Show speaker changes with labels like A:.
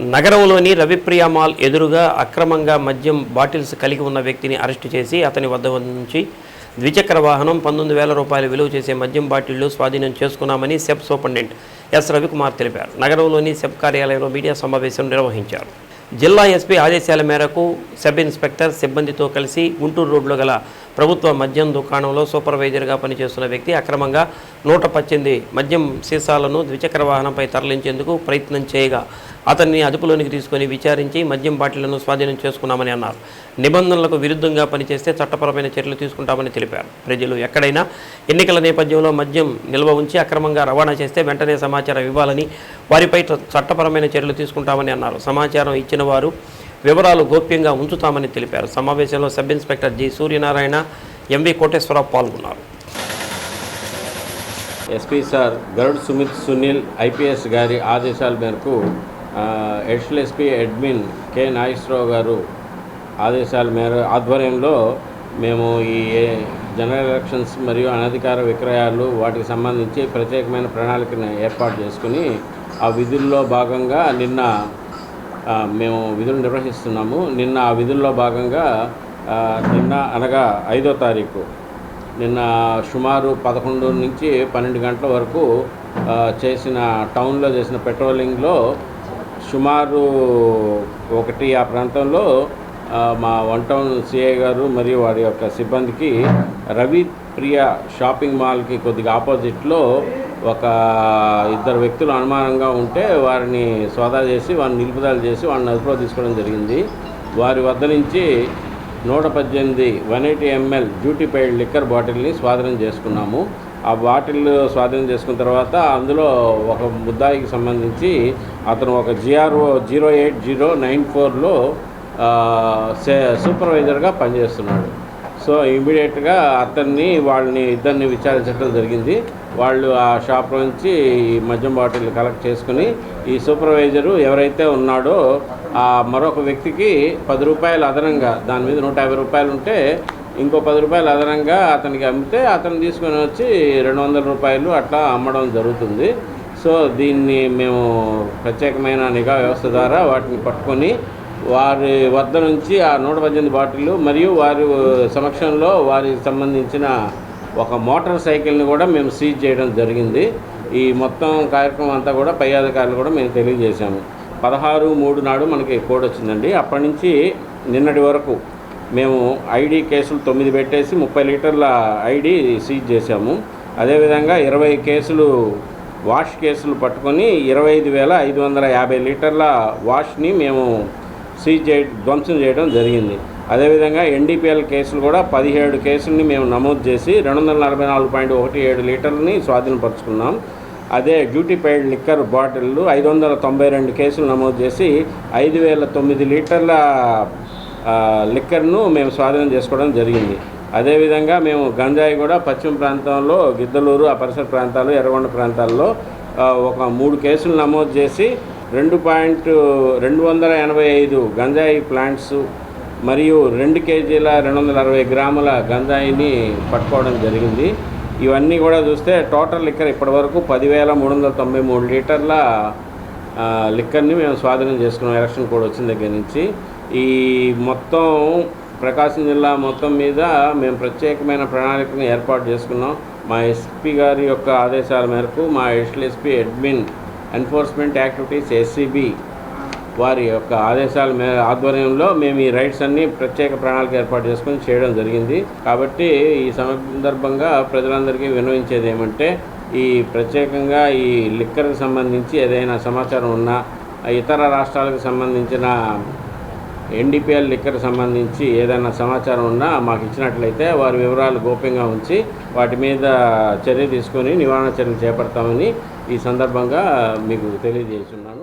A: నగరంలోని రవిప్రియ మాల్ ఎదురుగా అక్రమంగా మద్యం బాటిల్స్ కలిగి ఉన్న వ్యక్తిని అరెస్టు చేసి అతని వద్ద నుంచి ద్విచక్ర వాహనం పంతొమ్మిది వేల రూపాయలు విలువ చేసే మద్యం బాటిళ్ళు స్వాధీనం చేసుకున్నామని సెబ్ సూపరింటెండెంట్ ఎస్ రవికుమార్ తెలిపారు. నగరంలోని సెబ్ కార్యాలయంలో మీడియా సమావేశం నిర్వహించారు. జిల్లా ఎస్పీ ఆదేశాల మేరకు సబ్ ఇన్స్పెక్టర్ సిబ్బందితో కలిసి గుంటూరు రోడ్లో గల ప్రభుత్వ మద్యం దుకాణంలో సూపర్వైజర్గా పనిచేస్తున్న వ్యక్తి అక్రమంగా నూట పద్దెనిమిది మద్యం సీసాలను ద్విచక్ర వాహనంపై తరలించేందుకు ప్రయత్నం చేయగా అతన్ని అదుపులోనికి తీసుకొని విచారించి మద్యం బాటిళ్ళను స్వాధీనం చేసుకున్నామని అన్నారు. నిబంధనలకు విరుద్ధంగా పనిచేస్తే చట్టపరమైన చర్యలు తీసుకుంటామని తెలిపారు. ప్రజలు ఎక్కడైనా ఎన్నికల నేపథ్యంలో మద్యం నిల్వ ఉంచి అక్రమంగా రవాణా చేస్తే వెంటనే సమాచారం ఇవ్వాలని వారిపై చట్టపరమైన చర్యలు తీసుకుంటామని అన్నారు. సమాచారం ఇచ్చిన వారు వివరాలు గోప్యంగా ఉంచుతామని తెలిపారు. సమావేశంలో sub inspector G Suryanarayana MV Koteswararao పాల్గొన్నారు.
B: SP sir Garud Sumit Sunil IPS గారి ఆదేశాల మేరకు additional SP admin K Nageswararao గారు ఆదేశాల మేర ఆధ్వర్యంలో మేము ఈ ఏ- జనరల్ ఎలక్షన్స్ మరియు అనధికార విక్రయాలు వాటికి సంబంధించి ప్రత్యేకమైన ప్రణాళికను ఏర్పాటు చేసుకుని ఆ విధుల్లో భాగంగా నిన్న మేము విధులు నిర్వహిస్తున్నాము. నిన్న ఆ విధుల్లో భాగంగా నిన్న అనగా ఐదో తారీఖు నిన్న సుమారు పదకొండు నుంచి పన్నెండు గంటల వరకు చేసిన టౌన్లో చేసిన పెట్రోలింగ్లో సుమారు ఒకటి ఆ ప్రాంతంలో మా వన్ టౌన్ సిఐ గారు మరియు వారి యొక్క సిబ్బందికి రవి ప్రియ షాపింగ్ మాల్కి కొద్దిగా ఆపోజిట్లో ఒక ఇద్దరు వ్యక్తులు అనుమానంగా ఉంటే వారిని సోదా చేసి వారిని నిలుపుదల చేసి వారిని అదుపులో తీసుకోవడం జరిగింది. వారి వద్ద నుంచి నూట పద్దెనిమిది one eighty ML duty paid liquor బాటిల్ని స్వాధీనం చేసుకున్నాము. ఆ బాటిల్ స్వాధీనం చేసుకున్న తర్వాత అందులో ఒక ముద్దాయికి సంబంధించి అతను ఒక GRO zero eight zero nine ఫోర్లో సూపర్వైజర్గా పనిచేస్తున్నాడు. సో ఇమీడియట్గా అతన్ని వాళ్ళని ఇద్దరిని విచారించడం జరిగింది. వాళ్ళు ఆ షాప్ నుంచి ఈ మద్యం బాటిల్ కలెక్ట్ చేసుకుని ఈ సూపర్వైజరు ఎవరైతే ఉన్నాడో ఆ మరొక వ్యక్తికి పది రూపాయలు అదనంగా దాని మీద నూట యాభై రూపాయలు ఉంటే ఇంకో పది రూపాయలు అదనంగా అతనికి అమ్మితే అతను తీసుకొని వచ్చి రెండు వందల రూపాయలు అట్లా అమ్మడం జరుగుతుంది. సో దీన్ని మేము ప్రత్యేకమైన నిఘా వ్యవస్థ ద్వారా వాటిని పట్టుకొని వారి వద్ద నుంచి ఆ నూట పద్దెనిమిది బాటిళ్ళు మరియు వారి సమక్షంలో వారికి సంబంధించిన ఒక మోటార్ సైకిల్ని కూడా మేము సీజ్ చేయడం జరిగింది. ఈ మొత్తం కార్యక్రమం అంతా కూడా పై అధికారులు కూడా మేము తెలియజేశాము. పదహారు మూడు నాడు మనకి కోడ్ వచ్చిందండి. అప్పటి నుంచి నిన్నటి వరకు మేము ఐడి కేసులు తొమ్మిది పెట్టేసి ముప్పై లీటర్ల ఐడి సీజ్ చేశాము. అదేవిధంగా ఇరవై కేసులు వాష్ కేసులు పట్టుకొని ఇరవై ఐదు వేల ఐదు వందల యాభై లీటర్ల వాష్ని మేము సీజ్ చేయ ధ్వంసం చేయడం జరిగింది. అదేవిధంగా ఎన్డీపీఎల్ కేసులు కూడా పదిహేడు కేసుల్ని మేము నమోదు చేసి రెండు వందల నలభై నాలుగు పాయింట్ ఒకటి ఏడు లీటర్లని స్వాధీనపరుచుకున్నాం. అదే డ్యూటీ పెయిడ్ లిక్కర్ బాటిళ్ళు ఐదు వందల తొంభై రెండు కేసులు నమోదు చేసి ఐదు వేల తొమ్మిది లీటర్ల లిక్కర్ను మేము స్వాధీనం చేసుకోవడం జరిగింది. అదేవిధంగా మేము గంజాయి కూడా పశ్చిమ ప్రాంతంలో గిద్దలూరు ఆ పరిసర ప్రాంతాలు ఎర్రగొండ ప్రాంతాల్లో ఒక మూడు కేసులు నమోదు చేసి రెండు పాయింట్ రెండు వందల ఎనభై ఐదు గంజాయి ప్లాంట్స్ మరియు రెండు కేజీల రెండు వందల అరవై గ్రాముల గంజాయిని పట్టుకోవడం జరిగింది. ఇవన్నీ కూడా చూస్తే టోటల్ లిక్కర్ ఇప్పటివరకు పదివేల మూడు వందల తొంభై మూడు లీటర్ల లిక్కర్ని మేము స్వాధీనం చేసుకున్నాం. ఎలక్షన్ కోడ్ వచ్చిన దగ్గర నుంచి. ఈ మొత్తం ప్రకాశం జిల్లా మొత్తం మీద మేము ప్రత్యేకమైన ప్రణాళికను ఏర్పాటు చేసుకున్నాం. మా ఎస్పీ గారి యొక్క ఆదేశాల మేరకు మా SL SP admin enforcement activities SEB వారి యొక్క ఆదేశాల మే ఆధ్వర్యంలో మేము ఈ రైడ్స్ అన్ని ప్రత్యేక ప్రణాళిక ఏర్పాటు చేసుకొని చేయడం జరిగింది. కాబట్టి ఈ సందర్భంగా ప్రజలందరికీ వినవించేది ఏమంటే ఈ ప్రత్యేకంగా ఈ లిక్కర్కి సంబంధించి ఏదైనా సమాచారం ఉన్నా ఇతర రాష్ట్రాలకు సంబంధించిన ఎన్డీపీఎల్ లిక్కర్ సంబంధించి ఏదైనా సమాచారం ఉన్నా మాకు ఇచ్చినట్లయితే వారి వివరాలు గోప్యంగా ఉంచి వాటి మీద చర్య తీసుకొని నివారణ చర్యలు చేపడతామని ఈ సందర్భంగా మీకు తెలియజేస్తున్నాను.